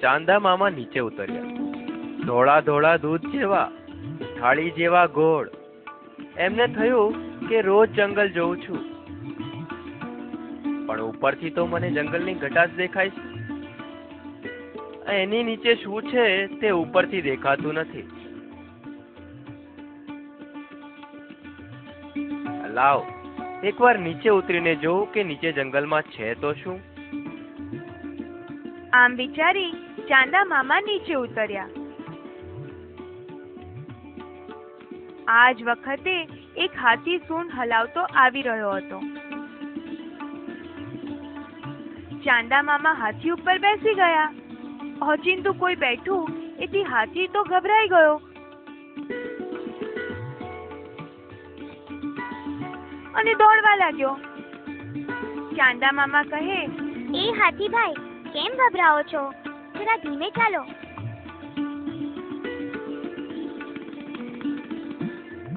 ચાંદા મામા નીચે ઉતર્યા. ધોળા ધોળા દૂધ જેવા, થાળી જેવા ગોળ. એમને થયું કે રોજ જંગલ જોઉં છું. પણ ઉપરથી તો મને જંગલની ઘટાશ દેખાય છે. એની નીચે શું છે તે ઉપરથી દેખાતું નથી. લાવ. એકવાર નીચે ઉતરીને જોઉં કે નીચે જંગલમાં છે તો શું? આમ વિચારી ચાંદા મામા નીચે ઉતર્યા. આ જ વખતે એક હાથી સૂંઢ હલાવતો આવી રહ્યો હતો. ચાંદા મામા હાથી ઉપર બેસી ગયા. ઓચિંતું કોઈ બેઠું, એથી હાથી તો ગભરાઈ ગયો. અને દોડવા લાગ્યો. ચાંદા મામા કહે એ હાથીભાઈ કેમ ગભરાઓ છો? જરા ધીમે ચાલો.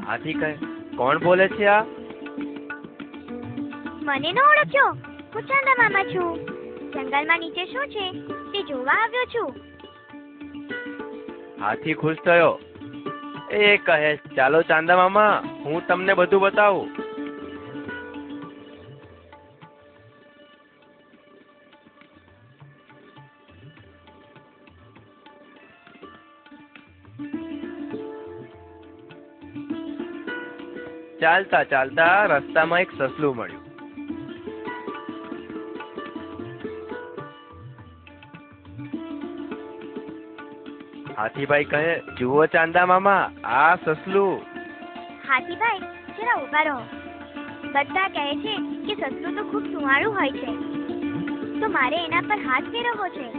હાથી કહે કોણ બોલે છે આ? મને ન ઓળખ્યો હું ચાંદા મામા છું. જંગલમાં નીચે શું છે? તે જોવા આવ્યો છું. હાથી ખુશ થયો. એ કહે ચાલો ચાંદા મામા હું તમને બધું બતાવું. ચાલતા ચાલતા રસ્તામાં એક સસલું મળ્યું. હાથીભાઈ કહે, જુઓ ચાંદા મામા, આ સસલું. હાથીભાઈ, જરા ઊભા રહો. બધા કહે છે કે સસલું તો ખૂબ સુવાળું હોય છે. તો મારે એના પર હાથ ફેરવવો છે.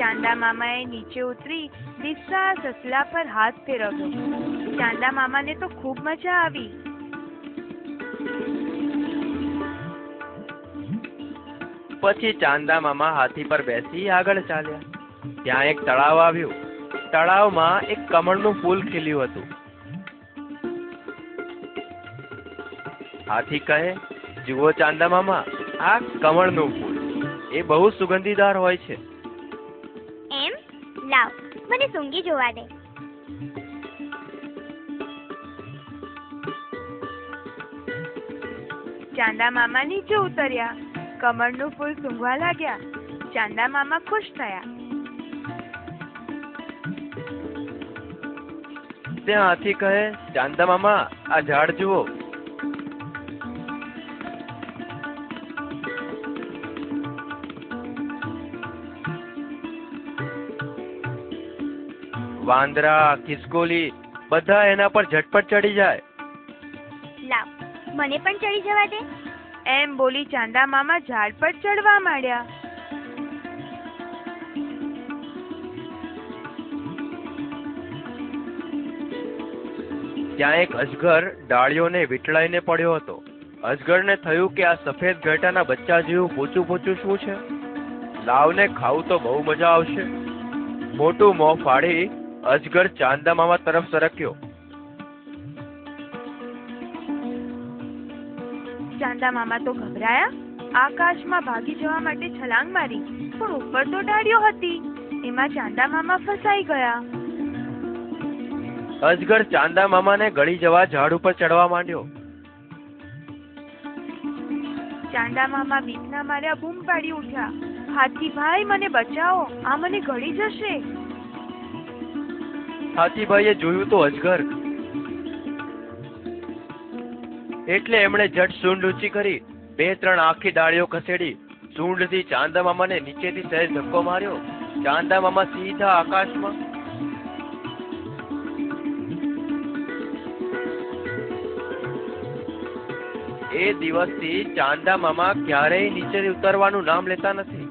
ચાંદા મામાએ નીચે ઉતરી દીક્ષા સસલા પર હાથ ફેરવ્યો. ચાંદા મામાને તો ખૂબ મજા આવી. પછી ચાંદા મામા હાથી પર બેસી આગળ ચાલ્યા. ત્યાં એક તળાવ આવ્યું. તળાવમાં એક કમળનું ફૂલ ખીલ્યું હતું. હાથી કહે, જુઓ ચાંદા મામા, આ કમળનું ફૂલ. એ બહુ સુગંધીદાર હોય છે. મને સૂંઘી જોવા દે. ચાંદા મામા નીચે ઉતર્યા. કમળનું ફૂલ સૂંઘવા લાગ્યા. ચાંદા મામા ખુશ થયા. ત્યાં હાથી કહે ચાંદા મામા આ ઝાડ જુઓ. વાંદરા ખિસકોલી બધા એના પર ઝટપટ ચડી જાય. લાવ મને પણ ચડી જવા દે. એમ બોલી ચાંદા મામા ઝાડ પર ચડવા માંડ્યા. ત્યાં એક અજગર ડાળીઓને વીંટળાઈને પડ્યો હતો. અજગરને થયું કે આ સફેદ ઘેટાના બચ્ચા જેવું પોચું પોચું શું છે? લાવને ખાવું તો બહુ મજા આવશે. મોટું મોં ફાડી અજગર ચાંદા મામા તરફ સરક્યો. ચાંદા મામા તો ગભરાયા. આકાશમાં ભાગી જવા માટે છલાંગ મારી પણ ઉપર તો ડાળીઓ હતી. એમાં ચાંદા મામા ફસાઈ ગયા. અજગર ચાંદા મામાને ગળી જવા ઝાડ ઉપર ચડવા માંડ્યો. ચાંદા મામા બીકના માર્યા બૂમ પાડી ઉઠ્યા. હાથી ભાઈ મને બચાવો. આ મને ગળી જશે. હાથીભાઈએ જોયું તો અજગર. એટલે એમણે જટ સૂંઢ ઊંચી કરી, બે ત્રણ આખી ડાળીઓ ખસેડી, સૂંઢથી ચાંદા મામાને નીચેથી સહેજ ધક્કો માર્યો. ચાંદા મામા સીધા આકાશમાં. એ દિવસથી ચાંદા મામા ક્યારેય નીચે ઉતરવાનું નામ લેતા નથી.